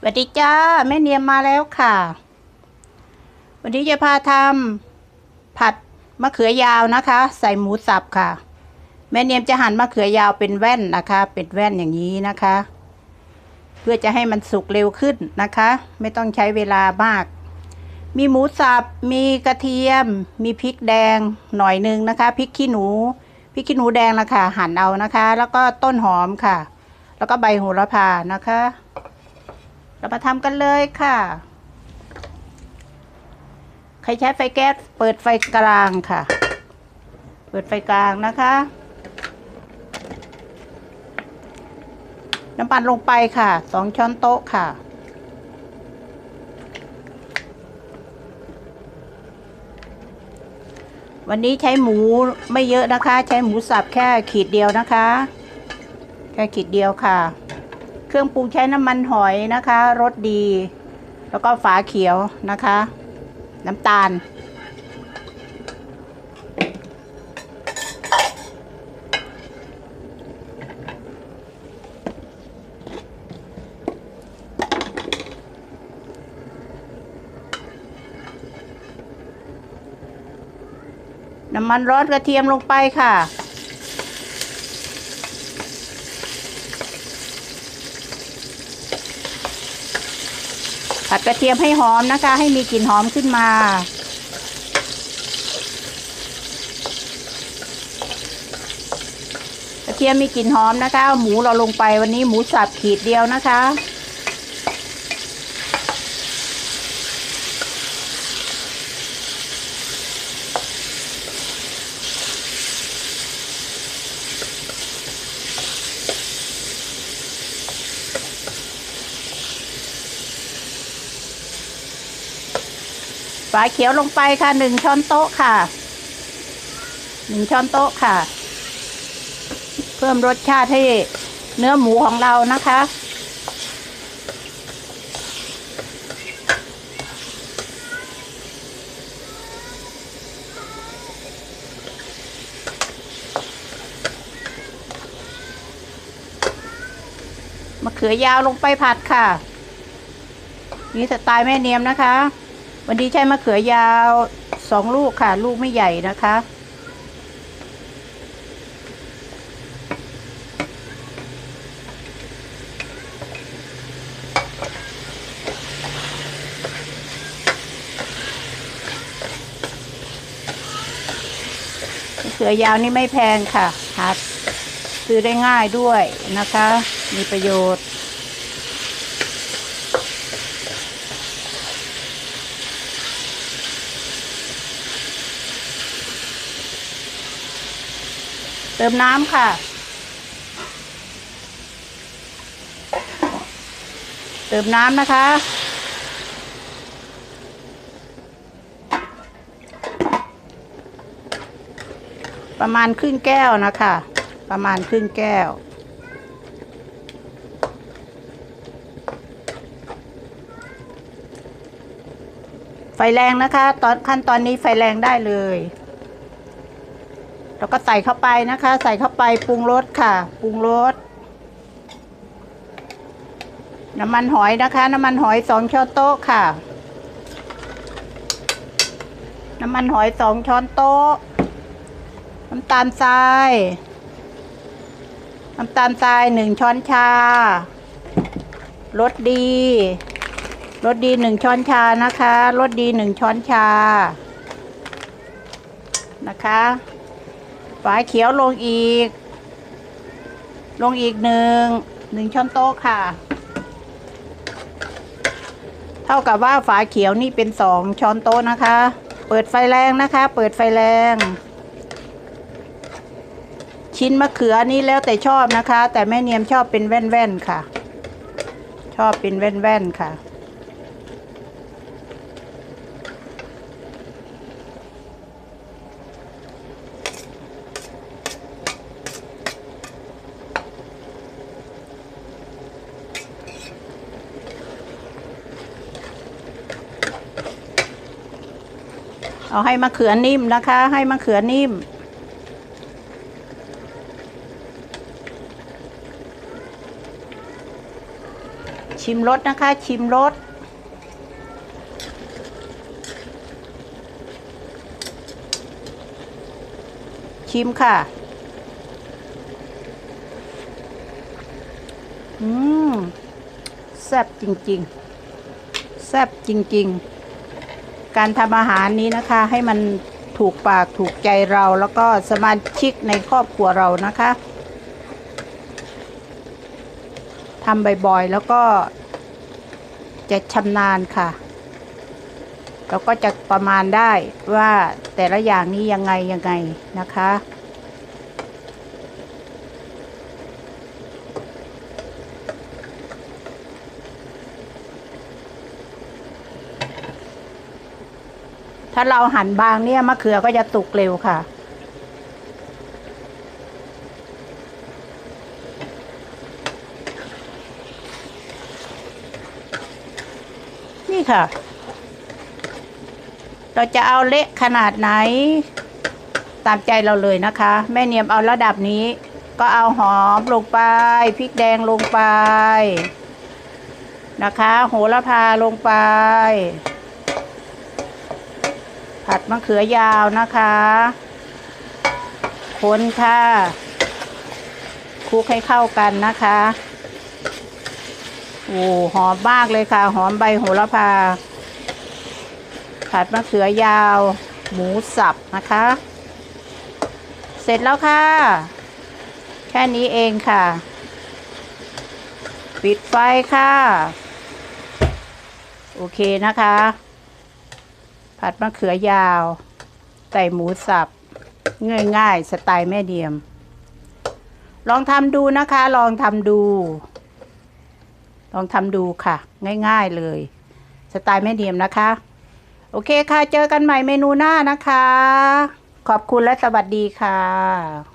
สวัสดีจ้าแม่เนียมมาแล้วค่ะ วันนี้จะพาทำผัดมะเขือยาวนะคะ ใส่หมูสับค่ะ แม่เนียมจะหั่นมะเขือยาวเป็นแว่นนะคะ เป็นแว่นอย่างนี้นะคะ เพื่อจะให้มันสุกเร็วขึ้นนะคะ ไม่ต้องใช้เวลามาก มีหมูสับมีกระเทียม มีพริกแดงหน่อยหนึงนะคะพริกขี้หนูพริกขี้หนูแดงนะคะหั่นเอานะคะ แล้วก็ต้นหอมค่ะ แล้วก็ใบโหระพานะคะ เรามาทำกันเลยค่ะ ใครใช้ไฟแก๊สเปิดไฟกลางค่ะ เปิดไฟกลางนะคะ น้ำมันลงไปค่ะสองช้อนโต๊ะค่ะวันนี้ใช้หมูไม่เยอะนะคะ ใช้หมูสับแค่ขีดเดียวนะคะ แค่ขีดเดียวค่ะ เครื่องปรุงใช้น้ำมันหอยนะคะรสดี แล้วก็ฝาเขียวนะคะ น้ำตาล น้ำมันร้อนกระเทียมลงไปค่ะ ผัดกระเทียมให้หอมนะคะ ให้มีกลิ่นหอมขึ้นมา กระเทียมมีกลิ่นหอมนะคะ หมูเราลงไปวันนี้หมูสับขีดเดียวนะคะ ฝาเขียวลงไปค่ะหนึ่งช้อนโต๊ะค่ะหนึ่งช้อนโต๊ะค่ะ เพิ่มรสชาติให้เนื้อหมูของเรานะคะ มะเขือยาวลงไปผัดค่ะ นี่สไตล์แม่เนียมนะคะ วันนี้ใช้มะเขือยาวสองลูกค่ะ ลูกไม่ใหญ่นะคะ มะเขือยาวนี่ไม่แพงค่ะหาซื้อได้ง่ายด้วยนะคะ มีประโยชน์ เติมน้ำค่ะ เติมน้ำนะคะประมาณครึ่งแก้วนะคะ ประมาณครึ่งแก้ว ไฟแรงนะคะ ตอนขั้นตอนนี้ไฟแรงได้เลย แล้วก็ใส่เข้าไปนะคะ ใส่เข้าไปปรุงรสค่ะ ปรุงรสน้ำมันหอยนะคะ น้ำมันหอยสองช้อนโต๊ะค่ะ น้ำมันหอยสองช้อนโต๊ะ น้ำตาลทราย น้ำตาลทรายหนึ่งช้อนชารสดีรสดีหนึ่งช้อนชานะคะรสดีหนึ่งช้อนชานะคะาเขียวลงอีก ลงอีกหนึ่งหนึ่งช้อนโต๊ะค่ะ เท่ากับว่าฝาเขียวนี่เป็นสองช้อนโต๊ะนะคะ เปิดไฟแรงนะคะ เปิดไฟแรง ชิ้นมะเขือนี่แล้วแต่ชอบนะคะ แต่แม่เนียมชอบเป็นแว่นๆค่ะ ชอบเป็นแว่นๆค่ะ เอาให้มะเขือนิ่มนะคะ ให้มะเขือนิ่ม ชิมรสนะคะ ชิมรสชิมค่ะ อืม แซ่บจริง ๆ แซ่บจริง ๆ การทำอาหารนี้นะคะ ให้มันถูกปากถูกใจเราแล้วก็สมาชิกในครอบครัวเรานะคะทำบ่อยๆแล้วก็จะชำนาญค่ะแล้วก็จะประมาณได้ว่าแต่ละอย่างนี้ยังไงยังไงนะคะ ถ้าเราหั่นบางเนี่ยมะเขือก็จะสุกเร็วค่ะ นี่ค่ะ เราจะเอาเละขนาดไหน ตามใจเราเลยนะคะ แม่เนียมเอาระดับนี้ ก็เอาหอมลงไปพริกแดงลงไปนะคะ โหระพาลงไป ผัดมะเขือยาวนะคะคนค่ะคลุกให้เข้ากันนะคะโอ้หอมมากเลยค่ะ หอมใบโหระพา ผัดมะเขือยาว หมูสับนะคะ เสร็จแล้วค่ะ แค่นี้เองค่ะ ปิดไฟค่ะ โอเคนะคะ ผัดมะเขือยาวใส่หมูสับ ง่ายๆ สไตล์แม่เดียม ลองทำดูนะคะ ลองทำดู ลองทำดูค่ะ ง่าย ๆเลย สไตล์แม่เดียมนะคะ โอเคค่ะ เจอกันใหม่เมนูหน้านะคะ ขอบคุณและสวัสดีค่ะ